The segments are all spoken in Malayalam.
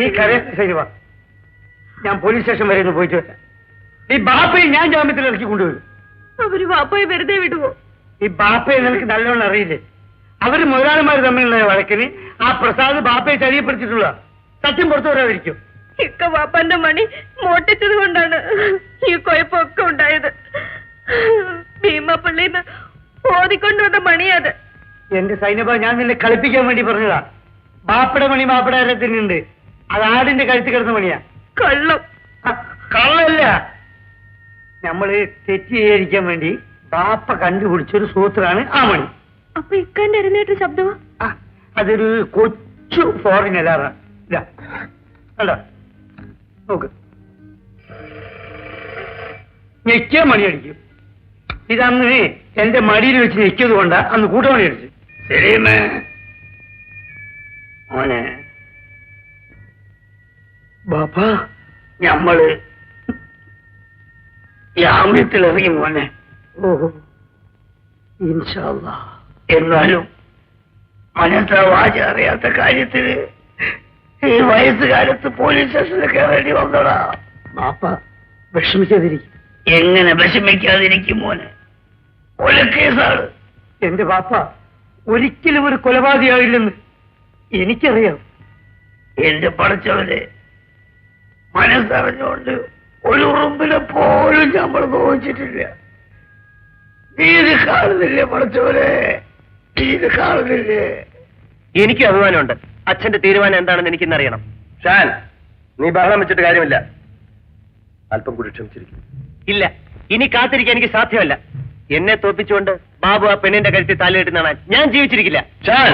നീ കരയാത്ത ശരിവാ ഞാൻ പോലീസ് സ്റ്റേഷൻ വരെ ഒന്ന് പോയിട്ട് വരാം. ഈ ബാപ്പയെ ഞാൻ ജാമ്യത്തിൽ ഇറക്കി കൊണ്ടുവരും. അവർ ബാപ്പയെ വെറുതെ വിടുവോ? ഈ ബാപ്പയെ നിനക്ക് നല്ലോണം അറിയില്ലേ? അവർ മുതലാളിമാർ തമ്മിലുള്ള വഴക്കിന് ആ പ്രസാദ് ബാപ്പയെ ചരിയപ്പെടുത്തിയിട്ടുള്ള സത്യം പുറത്തു വരാതിരിക്കും ഇക്ക ബാപ്പന്റെ മണി മോട്ടിച്ചത് കൊണ്ടാണ് ഈ കുഴപ്പമൊക്കെ ഉണ്ടായത്. ഭീമപ്പള്ളിന്ന് ഓതിക്കൊണ്ടുവന്ന മണിയത് എന്റെ സൈന്യബ ഞാൻ നിന്നെ കളിപ്പിക്കാൻ വേണ്ടി പറഞ്ഞതാ. ബാപ്പയുടെ മണി ബാപ്പയുടെ അരത്തിനുണ്ട് അത് ആടിന്റെ കഴുത്ത് കിടന്ന പണിയാ. കള്ളം. കള്ളല്ല. നമ്മൾ തെറ്റ് ചെയ്യാതിരിക്കാൻ വേണ്ടി ബാപ്പ കണ്ടുപിടിച്ചൊരു സൂത്രാണ് ആ മണി. അപ്പൊ ഇക്കന്റെ അരുന്നേറ്റ ശബ്ദമാ? അതൊരു കൊച്ചു ഫോറിൻ അലാറാണ് നോക്ക്. ഞെക്കിയ മണി അടിക്കും. ഇതന്ന് എന്റെ മടിയിൽ വെച്ച് ഞെക്കിയത് കൊണ്ടാ അന്ന് കൂട്ടമണി അടിച്ചു. ശരിയെന്നേ. മോനെ. ബാപ്പ ഞമ്മൾ ജാമ്യത്തിൽ ഇറങ്ങി മോനെ എന്നാലും മനസ്സാവാച അറിയാത്ത കാര്യത്തിന് ഈ വയസ്സുകാലത്ത് പോലീസ് സ്റ്റേഷനിൽ കയറേണ്ടി വന്നടാ. ബാപ്പ വിഷമിക്കാതിരിക്കും. എങ്ങനെ വിഷമിക്കാതിരിക്കും മോനെ? കൊലക്കേസാണ് എന്റെ ബാപ്പ ഒരിക്കലും ഒരു കൊലപാതകമായില്ലെന്ന് എനിക്കറിയാം. എന്റെ പടച്ചവനെ മനസ്സറിഞ്ഞുകൊണ്ട് ഒരു ഉറുമ്പിനെ പോലും നമ്മൾ നോവിച്ചിട്ടില്ല. നീ ഇത് കാണുന്നില്ലേ പഠിച്ചവരെ? നീ ഇത് കാണുന്നില്ലേ? എനിക്ക് അഭിമാനമുണ്ട്. അച്ഛന്റെ തീരുമാനം എന്താണെന്ന് എനിക്കിന്നറിയണം. ഷാൻ നീ ബഹളം വെച്ചിട്ട് കാര്യമില്ല. അല്പം കൂടി ക്ഷമിച്ചിരിക്കും. ഇല്ല ഇനി കാത്തിരിക്കാൻ എനിക്ക് സാധ്യമല്ല. എന്നെ തോപ്പിച്ചുകൊണ്ട് ബാബു ആ പെണ്ണിന്റെ കഴുത്തിൽ തലയിട്ട് കാണാൻ ഞാൻ ജീവിച്ചിരിക്കില്ല. ഷാൻ!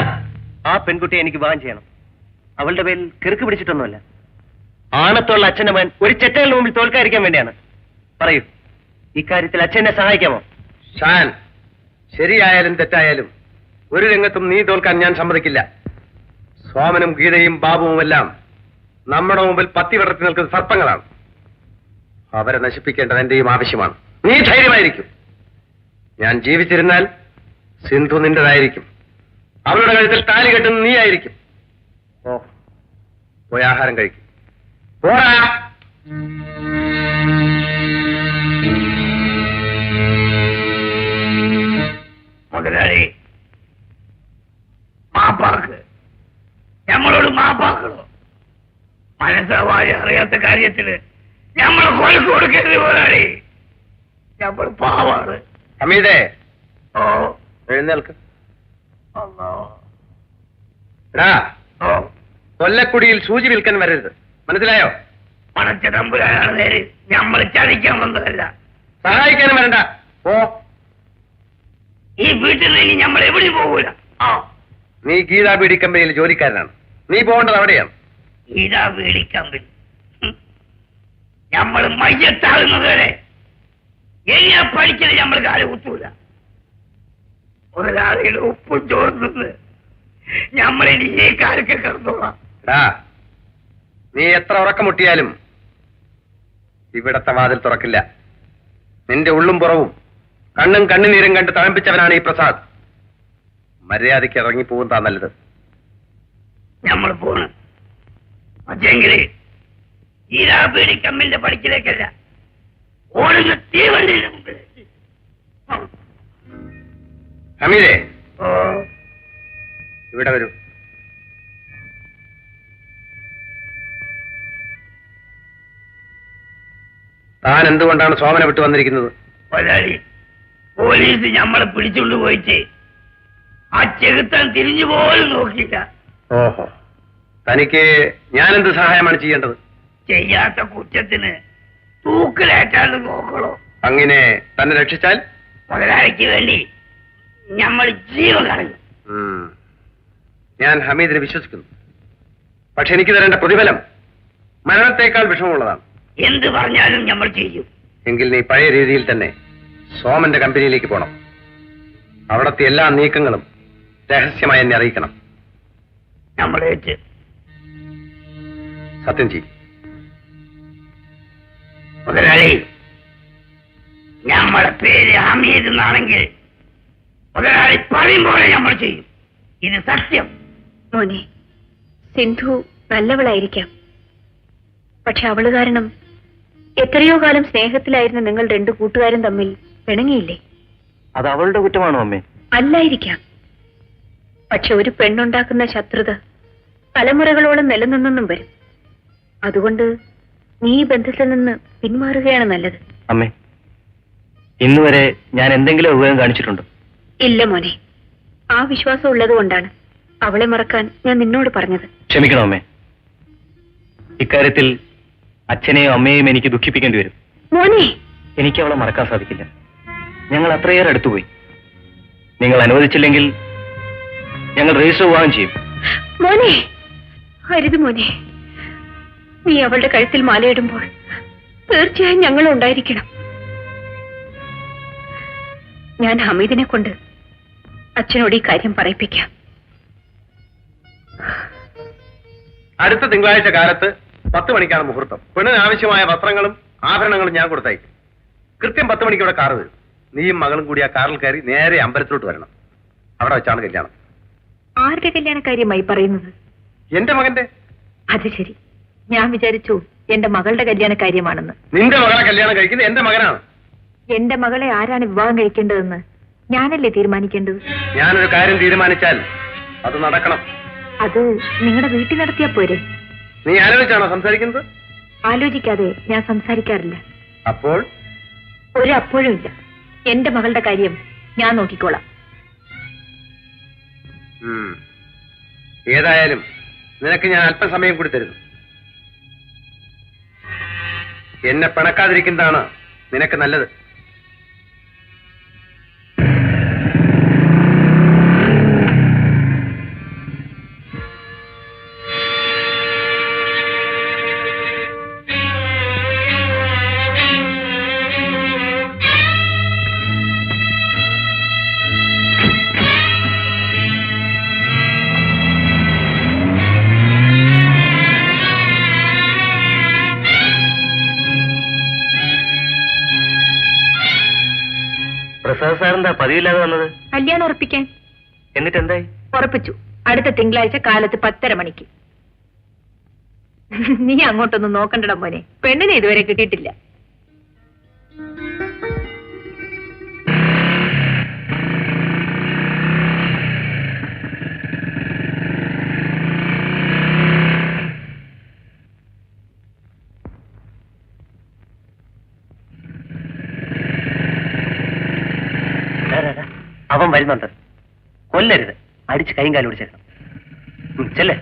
ആ പെൺകുട്ടിയെ എനിക്ക് വിവാഹം ചെയ്യണം. അവളുടെ പേരിൽ കിറുക്ക് പിടിച്ചിട്ടൊന്നുമല്ല. ആണത്തുള്ള അച്ഛന്റെ മകൻ ഒരു ചെറ്റകളുടെ മുമ്പിൽ തോൽക്കാതിരിക്കാൻ വേണ്ടിയാണ്. പറയൂ ഇക്കാര്യത്തിൽ അച്ഛനെ സഹായിക്കാമോ? ഷാൻ ശരിയായാലും തെറ്റായാലും ഒരു രംഗത്തും നീ തോൽക്കാൻ ഞാൻ സമ്മതിക്കില്ല. സോമനും ഗീതയും ബാബുവുമെല്ലാം നമ്മുടെ മുമ്പിൽ പത്തി വിടർത്തി നിൽക്കുന്ന സർപ്പങ്ങളാണ്. അവരെ നശിപ്പിക്കേണ്ടത് എന്റെയും ആവശ്യമാണ്. നീ ധൈര്യമായിരിക്കും. ഞാൻ ജീവിച്ചിരുന്നാൽ സിന്ധു നിന്റേതായിരിക്കും. അവരുടെ കഴുത്തിൽ താലി കെട്ടുന്ന നീ ആയിരിക്കും ഓ പോയി ആഹാരം കഴിക്കും. പോരാ മുതലാളി മാപ്പാക്ക് നമ്മളോട് മാപ്പാക്കണോ? മനസ്സാവാതെ അറിയാത്ത കാര്യത്തിൽ നമ്മൾ കൊലക്ക് കൊടുക്കരുത് മുതലാളി. നമ്മൾ പാവാണ്. അമീതേ ഓ. എഴുന്നേൽക്ക്. കൊല്ലക്കുടിയിൽ സൂചി വിൽക്കാൻ വരരുത്. മനസ്സിലായോ? പണച്ച തമ്പുരാനാണ് നേര് നമ്മൾ ചതിക്കാൻ വന്നതല്ല. സഹായിക്കാനും വരണ്ട. ഓ ഈ വീട്ടിൽ നിന്ന് ഇനി നമ്മൾ എവിടെയും പോകൂല. ആ. നീ ഗീതാ ബീഡി കമ്പനിയിൽ ജോലിക്കാരനാണ്. നീ പോകേണ്ടത് അവിടെയാണ്. ഗീതാ ബീഡി കമ്പനി. നമ്മൾ മയ്യത്താകുന്നത് വരെ എങ്ങനെ പഠിക്കുന്നത് നമ്മൾ കാലം കുത്തൂല ഒരാളുടെ ഉപ്പും ചോർന്നത് നമ്മളിനി ഈ കാലൊക്കെ കിടന്നോളാം. നീ എത്ര ഉറക്കമുട്ടിയാലും ഇവിടത്തെ വാതിൽ തുറക്കില്ല. നിന്റെ ഉള്ളും പുറവും കണ്ണും കണ്ണുനീരും കണ്ട് തഴമ്പിച്ചവനാണ് ഈ പ്രസാദ്. മര്യാദയ്ക്ക് ഇറങ്ങിപ്പോകുന്നതാ നല്ലത്. നമ്മൾ പോണ്. പക്ഷെങ്കിൽ ഈരാ കമ്മിന്റെ പഠിക്കലേക്കല്ല ഓടുന്ന തീവണ്ടിയുടെ മുമ്പിൽ ഹമീദേ ഓ. ഇവിടെ വരൂ. താൻ എന്തുകൊണ്ടാണ് സോമന വിട്ടു വന്നിരിക്കുന്നത്? മുതലാളി പോലീസ് ഞമ്മളെ പിടിച്ചുകൊണ്ട് പോയിട്ട് ആ ചെകുത്താൻ തിരിഞ്ഞു പോലും നോക്കിയില്ല. ഓഹോ. തനിക്ക് ഞാനെന്ത് സഹായമാണ് ചെയ്യേണ്ടത്? ചെയ്യാത്ത കുറ്റത്തിന് തൂക്കിലേറ്റാണ്ട് നോക്കണോ? അങ്ങനെ തന്നെ രക്ഷിച്ചാൽ? മുതലാളിക്ക് വേണ്ടി ഞമ്മൾ ജീവൻ കളഞ്ഞു ഉം. ഞാൻ ഹമീദിനെ വിശ്വസിക്കുന്നു. പക്ഷെ എനിക്ക് തരേണ്ട പ്രതിഫലം മരണത്തേക്കാൾ വിഷമമുള്ളതാണ്. എന്ത് പറഞ്ഞാലും നമ്മൾ ചെയ്യും. എങ്കിൽ നീ പഴയ രീതിയിൽ തന്നെ സോമന്റെ കമ്പനിയിലേക്ക് പോണം. അവിടത്തെ എല്ലാ നീക്കങ്ങളും രഹസ്യമായി എന്നെ അറിയിക്കണം. നമ്മൾ ഏറ്റ് സത്യം ചെയ്യും. മുതലാളി ഞമ്മളെ പേര് ഹമീദ് എന്നാണെങ്കിൽ മുതലാളി പറയും പോലെ നമ്മൾ ചെയ്യും. ഇത് സത്യം. മോനെ സിന്ധു നല്ലവളായിരിക്കാം. പക്ഷെ അവൾ കാരണം എത്രയോ കാലം സ്നേഹത്തിലായിരുന്ന നിങ്ങൾ രണ്ടു കൂട്ടുകാരും തമ്മിൽ പിണങ്ങിയില്ലേ? അത് അവളുടെ കുറ്റമാണോ അമ്മേ? അല്ലായിരിക്കാം. പക്ഷെ ഒരു പെണ്ണുണ്ടാക്കുന്ന ശത്രുത തലമുറകളോളം നിലനിന്നെന്നും വരും. അതുകൊണ്ട് നീ ഈ ബന്ധത്തിൽ നിന്ന് പിന്മാറുകയാണ് നല്ലത്. അമ്മേ ഇന്നുവരെ ഞാൻ എന്തെങ്കിലും ഉപയോഗം കാണിച്ചിട്ടുണ്ടോ? ഇല്ല മോനെ. ആ വിശ്വാസം ഉള്ളത് കൊണ്ടാണ് അവളെ മറക്കാൻ ഞാൻ നിന്നോട് പറഞ്ഞത്. ക്ഷമിക്കണം അമ്മേ. ഇക്കാര്യത്തിൽ അച്ഛനെയും അമ്മയെയും എനിക്ക് ദുഃഖിപ്പിക്കേണ്ടി വരും. മോനെ. എനിക്ക് അവളെ മറക്കാൻ സാധിക്കില്ല. ഞങ്ങൾ അത്രയേറെ അടുത്തുപോയി നിങ്ങൾ അനുവദിച്ചില്ലെങ്കിൽ ഞങ്ങൾ രജിസ്റ്റർ വിവാഹം ചെയ്യും. മോനെ അരുത് മോനെ. നീ അവളുടെ കഴുത്തിൽ മാലയിടുമ്പോൾ തീർച്ചയായും ഞങ്ങളും ഉണ്ടായിരിക്കണം. ഞാൻ ഹമീദിനെ കൊണ്ട് അച്ഛനോട് ഈ കാര്യം പറയിപ്പിക്കാം. അടുത്ത തിങ്കളാഴ്ച കാലത്ത് പത്ത് മണിക്കാണ് മുഹൂർത്തം. പെണ്ണിന് ആവശ്യമായ വസ്ത്രങ്ങളും ആഭരണങ്ങളും ഞാൻ കൊടുത്തയക്കും. കൃത്യം പത്ത് മണിക്ക് ഇവിടെ കാറ് വരും. നീയും മകളും കൂടി ആ കാറിൽ കയറി നേരെ അമ്പലത്തിലോട്ട് വരണം. അവിടെ വെച്ചാണ് കല്യാണം. ആരുടെ കല്യാണ കാര്യമായി പറയുന്നത്? എന്റെ മകന്റെ? അത് ശരി. ഞാൻ വിചാരിച്ചു എന്റെ മകളുടെ കല്യാണ കാര്യമാണെന്ന് നിന്റെ മകളെ കല്യാണം കഴിക്കുന്നത് എന്റെ മകനാണ്. എന്റെ മകളെ ആരാണ് വിവാഹം കഴിക്കേണ്ടതെന്ന് ഞാനല്ലേ തീരുമാനിക്കേണ്ടത്? ഞാനൊരു കാര്യം തീരുമാനിച്ചാൽ അത് നടക്കണം. അത് നിങ്ങളുടെ വീട്ടിൽ നടത്തിയാ പോരെ. നീ ആലോചിച്ചാണോ സംസാരിക്കുന്നത്? ആലോചിക്കാതെ ഞാൻ സംസാരിക്കാറില്ല. അപ്പോൾ? ഒരു അപ്പോഴും ഇല്ല. എന്റെ മകളുടെ കാര്യം ഞാൻ നോക്കിക്കോളാം. ഏതായാലും നിനക്ക് ഞാൻ അല്പസമയം കൂടി തരുന്നു. എന്നെ പിണക്കാതിരിക്കുന്നതാണ് നിനക്ക് നല്ലത്. സാറിന്റെ പതിവില്ലാതെ വന്നത്? കല്യാണം ഉറപ്പിക്കാൻ. എന്നിട്ട് എന്തായി ഉറപ്പിച്ചു. അടുത്ത തിങ്കളാഴ്ച കാലത്ത് പത്തര മണിക്ക്. നീ അങ്ങോട്ടൊന്നും നോക്കണ്ടടം മോനെ. പെണ്ണിനെ ഇതുവരെ കിട്ടിയിട്ടില്ല. വരുന്നുണ്ട് കൊല്ലരുത്. അടിച്ച് കൈയും കാലും ചെല്ലേ.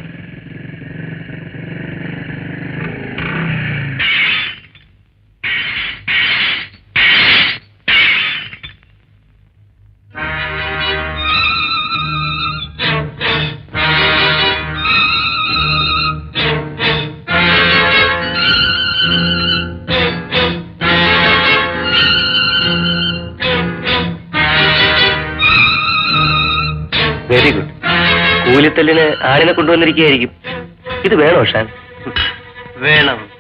കൂലിത്തല്ലിന് ആളിനെ കൊണ്ടുവന്നിരിക്കുകയായിരിക്കും. ഇത് വേണോ ഷാൻ? വേണം.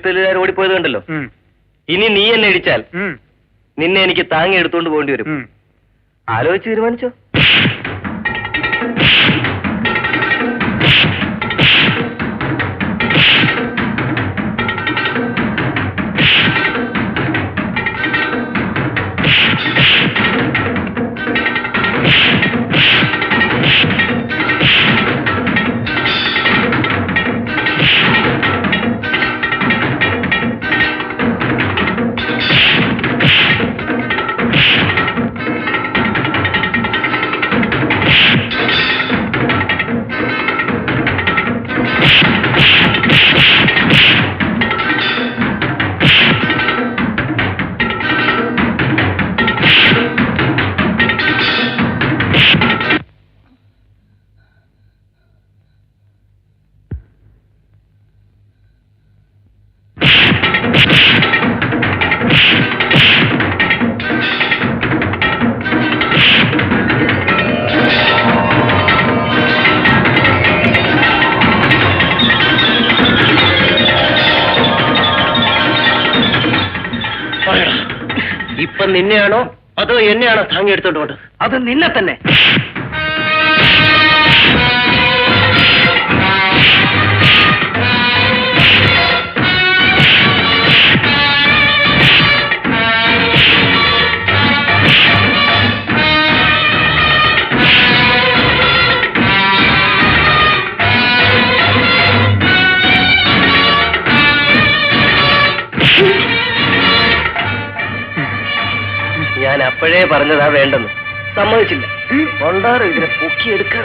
കൂലിത്തല്ലുകാർ ഓടിപ്പോയത് കണ്ടല്ലോ? ഇനി നീ എന്നെ ഇടിച്ചാൽ നിന്നെ എനിക്ക് താങ്ങി എടുത്തുകൊണ്ട് പോകേണ്ടി വരും. ആലോചിച്ച് തീരുമാനിച്ചോ? ഇപ്പൊ നിന്നെയാണോ അതോ എന്നെയാണോ താങ്ങി എടുത്തോണ്ട് അത് നിന്നെ തന്നെ. അപ്പോഴേ പറഞ്ഞതാ വേണ്ടെന്ന്. സമ്മതിച്ചില്ല. കൊണ്ടാറ് ഇതിനെ പൊക്കിയെടുക്കാൻ.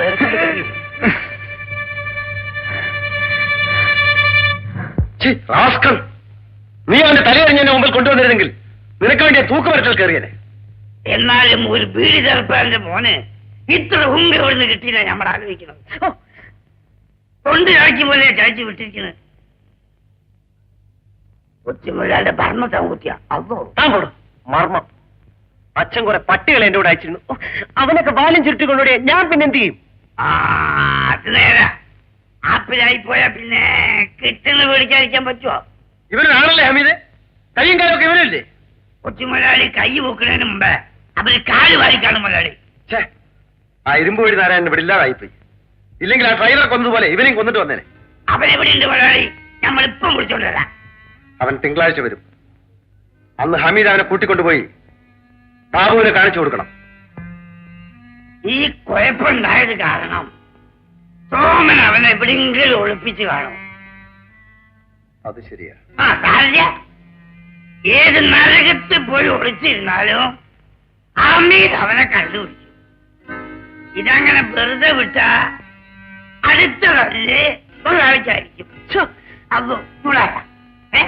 നീ അവന്റെ തലയറിഞ്ഞതിന്റെ മുമ്പിൽ കൊണ്ടുവന്നിരുന്നെങ്കിൽ നിനക്ക് വേണ്ടി തൂക്കുമരത്തിൽ കയറിയനെ. എന്നാലും ഒരു ബീഡി ചെറുപ്പാന്റെ മോനെ ഇത്ര ഹുങ്ക് എവിടുന്ന് കിട്ടിയില്ല നമ്മൾ ആലോചിക്കണം കൊണ്ട് ചാച്ചി പോലെ ചാച്ചി വിട്ടിരിക്കുന്നത് കൊച്ചുമുതലാളുടെ ഭരണത്തെ കൂട്ടിയ അതോ മർമ്മം. അച്ഛൻ കുറെ പട്ടികളെ എന്റെ കൂടെ അയച്ചിരുന്നു. അവനൊക്കെ ബാലും ചുരുട്ടി കൊണ്ടുപോയി. ഞാൻ പിന്നെ എന്ത് ചെയ്യും? ആപ്പിലായി പോയാ പിന്നെ കിട്ടുന്ന മേടിക്കാതിരിക്കാൻ പറ്റുമോ ഇവരാണല്ലേ ഹമീദ്? കയ്യും കാലൊക്കെ ഇവനല്ലേ കൊച്ചുമുതലാളി കൈ പൊക്കുന്നതിന് മുമ്പേ അവർ കാൽ വായിക്കാണ് മുതലാളി ആ ഇരുമ്പ് വഴി നാരായണൻ ഇവിടെ ഇല്ലാതായിപ്പോയി ഇല്ലെങ്കിൽ ആ ഡ്രൈവറെ കൊന്നതുപോലെ ഇവരെയും കൊന്നിട്ട് വന്നേനെ. അവരെവിടെയുണ്ട് മുതലാളി നമ്മളിപ്പം വിളിച്ചോണ്ട് വരാം. അവൻ തിങ്കളാഴ്ച വരും. അന്ന് ഹമീദ് അവനെ കൂട്ടിക്കൊണ്ടുപോയി ബാബുവിനെ കാണിച്ചു കൊടുക്കണം. ഈ കുഴപ്പമുണ്ടായത് കാരണം സോമൻ അവനെ എവിടെയെങ്കിലും ഒളിപ്പിച്ച് കാണും. അത് ശരിയാ. ആ സാരില്ല ഏത് നരകത്ത് പോയി ഒളിച്ചിരുന്നാലും അമീത് അവനെ കണ്ടുപിടിച്ചു ഇതങ്ങനെ വെറുതെ വിട്ട അടുത്ത കല്ല് ഒരാഴ്ചയായിരിക്കും അതോ മുളായ. ഏ?